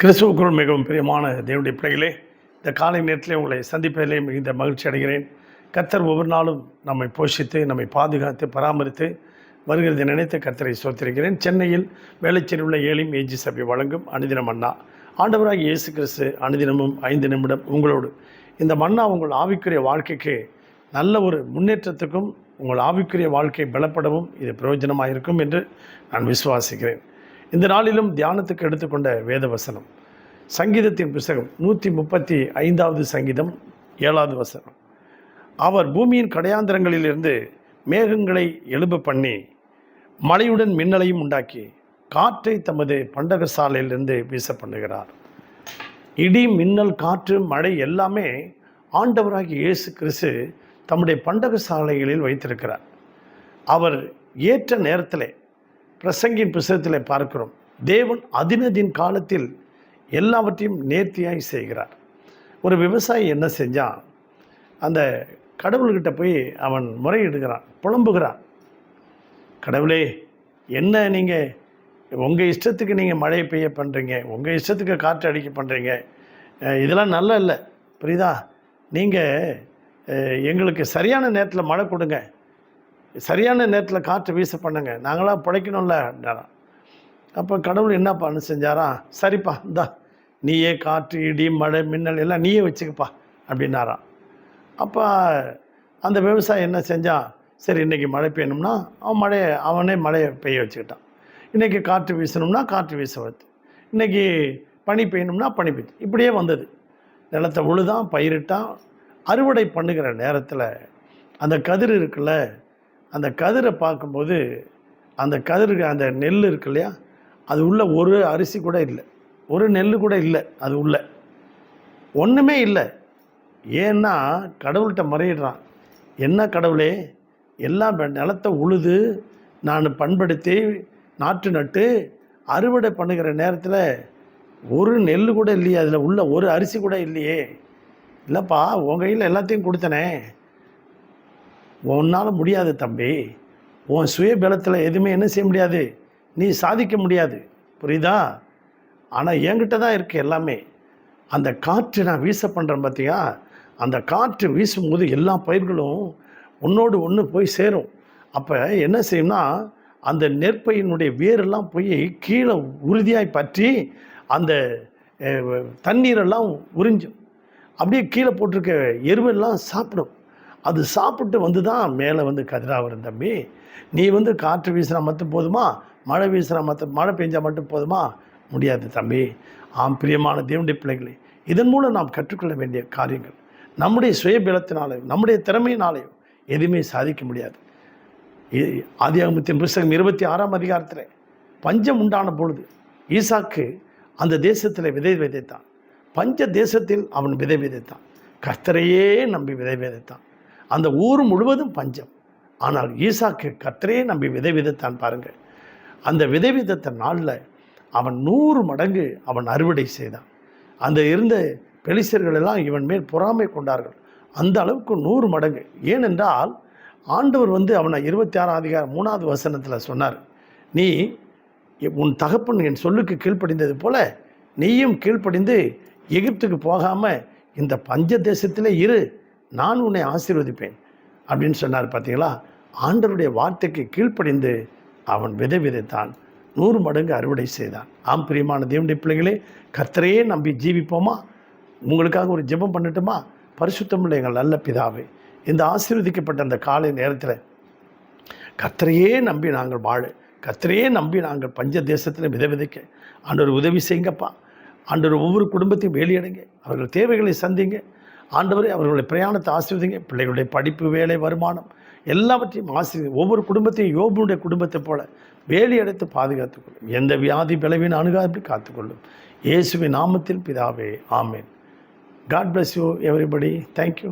கிறிஸ்துவுக்குள் மிகவும் பிரியமான தேவனுடைய பிள்ளைகளே இந்த காலை நேரத்திலே உங்களை சந்திப்பதிலே மிகுந்த மகிழ்ச்சி அடைகிறேன். கர்த்தர் ஒவ்வொரு நாளும் நம்மை போஷித்து நம்மை பாதுகாத்து பராமரித்து வருகிறது நினைத்து கர்த்தரை சோத்திருக்கிறேன். சென்னையில் வேலைச்சேரி உள்ள ஏழிம் ஏஜி சபை வழங்கும் அனுதினம் அண்ணா. ஆண்டவராக இயேசு கிறிஸ்து அனுதினமும் ஐந்து நிமிடம் உங்களோடு. இந்த மன்னா உங்கள் ஆவிக்குரிய வாழ்க்கைக்கு நல்ல ஒரு முன்னேற்றத்துக்கும் உங்கள் ஆவிக்குரிய வாழ்க்கை பலப்படவும் இது பிரயோஜனமாக இருக்கும் என்று நான் விசுவாசிக்கிறேன். இந்த நாளிலும் தியானத்துக்கு எடுத்துக்கொண்ட வேத வசனம் சங்கீதத்தின் புஸ்தகம் நூற்றி முப்பத்தி ஐந்தாவது சங்கீதம் ஏழாவது வசனம். அவர் பூமியின் கடையாந்திரங்களிலிருந்து மேகங்களை எழும்ப பண்ணி மழையுடன் மின்னலையும் உண்டாக்கி காற்றை தமது பண்டகசாலையிலிருந்து வீச பண்ணுகிறார். இடி மின்னல் காற்று மழை எல்லாமே ஆண்டவராகி இயேசு கிறிஸ்து தம்முடைய பண்டகசாலைகளில் வைத்திருக்கிறார். அவர் ஏற்ற நேரத்தில் பிரசங்கின் புஸ்தகத்தில் பார்க்கிறோம். தேவன் அதினதின் காலத்தில் எல்லாவற்றையும் நேர்த்தியாய் செய்கிறார். ஒரு விவசாயி என்ன செஞ்சான் அந்த கடவுள்கிட்ட போய் அவன் முறையிடுகிறான் புலம்புகிறான். கடவுளே என்ன நீங்கள் உங்கள் இஷ்டத்துக்கு நீங்கள் மழை பெய்ய பண்ணுறீங்க உங்கள் இஷ்டத்துக்கு காற்று அடிக்க பண்ணுறீங்க இதெல்லாம் நல்லா இல்லை. புரியுதா? நீங்கள் எங்களுக்கு சரியான நேரத்தில் மழை கொடுங்க சரியான நேரத்தில் காற்று வீச பண்ணுங்க. நாங்களாம் பிழைக்கணும்ல அப்போ கடவுள் என்னப்பான்னு செஞ்சாராம் சரிப்பா இந்தா நீயே காற்று இடி மழை மின்னல் எல்லாம் நீயே வச்சுக்கப்பா அப்படின்னாராம். அப்போ அந்த விவசாயி என்ன செஞ்சான்? சரி இன்றைக்கி மழை பெய்யணும்னா அவன் மழையை அவனே மழையை பெய்ய வச்சுக்கிட்டான். இன்றைக்கி காற்று வீசணும்னா காற்று வீச வருது இன்றைக்கி பனி பெய்யணும்னா பனி பெய்யுது இப்படியே வந்தது. நிலத்தை உழுதான் பயிரிட்டான். அறுவடை பண்ணுகிற நேரத்தில் அந்த கதிர் இருக்குல்ல அந்த கதிரை பார்க்கும்போது அந்த கதிருக்கு அந்த நெல் இருக்கு இல்லையா? அது உள்ள ஒரு அரிசி கூட இல்லை. ஒரு நெல் கூட இல்லை. அது உள்ள. ஒன்றுமே இல்லை. ஏன்னா கடவுள்கிட்ட முறையிடுறான். என்ன கடவுளே? எல்லாம் நிலத்தை உழுது நான் பண்படுத்தி நாற்று நட்டு அறுவடை பண்ணுகிற நேரத்தில் ஒரு நெல் கூட இல்லையே. அதில் உள்ள ஒரு அரிசி கூட இல்லையே. இல்லைப்பா உங்கள் கையில் எல்லாத்தையும் கொடுத்தனே. உன்னால் முடியாது தம்பி. உன் சுயபலத்தில் எதுவுமே என்ன செய்ய முடியாது. நீ சாதிக்க முடியாது. புரியுதா? ஆனால் என்கிட்ட தான் இருக்குது எல்லாமே. அந்த காற்று நான் வீச பண்ணுறேன் பார்த்தியா அந்த காற்று வீசும்போது எல்லா பயிர்களும் ஒன்றோடு ஒன்று போய் சேரும். அப்போ என்ன செய்யும்னா அந்த நெற்பயினுடைய வேரெல்லாம் போய் கீழே உறுதியாய் பற்றி அந்த தண்ணீரெல்லாம் உறிஞ்சும். அப்படியே கீழே போட்டிருக்க எருவெல்லாம் சாப்பிடும். அது சாப்பிட்டு வந்து தான் மேலே வந்து கதிரா வரும் தம்பி. நீ வந்து காற்று வீசினா மட்டும் போதுமா? மழை வீசினா மட்டும் மழை பெஞ்சால் மட்டும் போதுமா? முடியாது தம்பி. ஆம் பிரியமான தேவனுடைய பிள்ளைகளே இதன் மூலம் நாம் கற்றுக்கொள்ள வேண்டிய காரியங்கள் நம்முடைய சுயபலத்தினாலையும் நம்முடைய திறமையினாலையும் எதுவுமே சாதிக்க முடியாது. ஆதி ஆதியாகமத்தின் புஸ்தகம் இருபத்தி ஆறாம் அதிகாரத்தில் பஞ்சம் உண்டான பொழுது ஈசாக்கு அந்த தேசத்தில் விதை விதைத்தான். பஞ்ச தேசத்தில் அவன் விதை விதைத்தான். கர்த்தரையே நம்பி விதை விதைத்தான். அந்த ஊர் முழுவதும் பஞ்சம். ஆனால் ஈசாக்கு கர்த்தரையே நம்பி விதை விதைத்தான் பாருங்கள். அந்த விதை விதைத்த நாளில் அவன் நூறு மடங்கு அவன் அறுவடை செய்தான். அந்த இருந்த பெலிசர்கள் எல்லாம் இவன் மேல் பொறாமை கொண்டார்கள். அந்த அளவுக்கு நூறு மடங்கு. ஏனென்றால் ஆண்டவர் வந்து அவனை இருபத்தி ஆறாம் அதிகாரம் மூணாவது வசனத்தில் சொன்னார். நீ உன் தகப்பன் என் சொல்லுக்கு கீழ்ப்படிந்தது போல நீயும் கீழ்ப்படிந்து எகிப்துக்கு போகாமல் இந்த பஞ்ச தேசத்திலே இரு. நான் உன்னை ஆசீர்வதிப்பேன் அப்படின்னு சொன்னார் பார்த்தீங்களா? ஆண்டவருடைய வார்த்தைக்கு கீழ்ப்படிந்து அவன் விதை விதைத்தான். நூறு மடங்கு அறுவடை செய்தான். ஆம் பிரியமான தேவனுடைய பிள்ளைகளே கர்த்தரையே நம்பி ஜீவிப்போமா? உங்களுக்காக ஒரு ஜெபம் பண்ணட்டுமா? பரிசுத்தமுள்ள எங்கள் நல்ல பிதாவே இந்த ஆசீர்வதிக்கப்பட்ட அந்த காலை நேரத்தில் கத்தரையே நம்பி நாங்கள் வாழ. கர்த்தரையே நம்பி நாங்கள் பஞ்ச தேசத்தில் விதை விதைக்க. ஆண்டவர் உதவி செய்யுங்கப்பா. ஆண்டவர் ஒவ்வொரு குடும்பத்தையும் வேலையடைங்க. அவர்கள் தேவைகளை சந்திங்க. ஆண்டவரே அவர்களுடைய பிரயாணத்தை ஆசீர்வதிங்க. பிள்ளைகளுடைய படிப்பு வேலை வருமானம் எல்லாவற்றையும் ஆசீர்வதி ஒவ்வொரு குடும்பத்தையும் யோபுடைய குடும்பத்தை போல வேலி அடைத்து பாதுகாத்துக்கொள்ளும் எந்த வியாதி பிளவின் அணுகாது காத்துக்கொள்ளும். இயேசுவின் நாமத்தில் பிதாவே ஆமேன். God bless you everybody thank you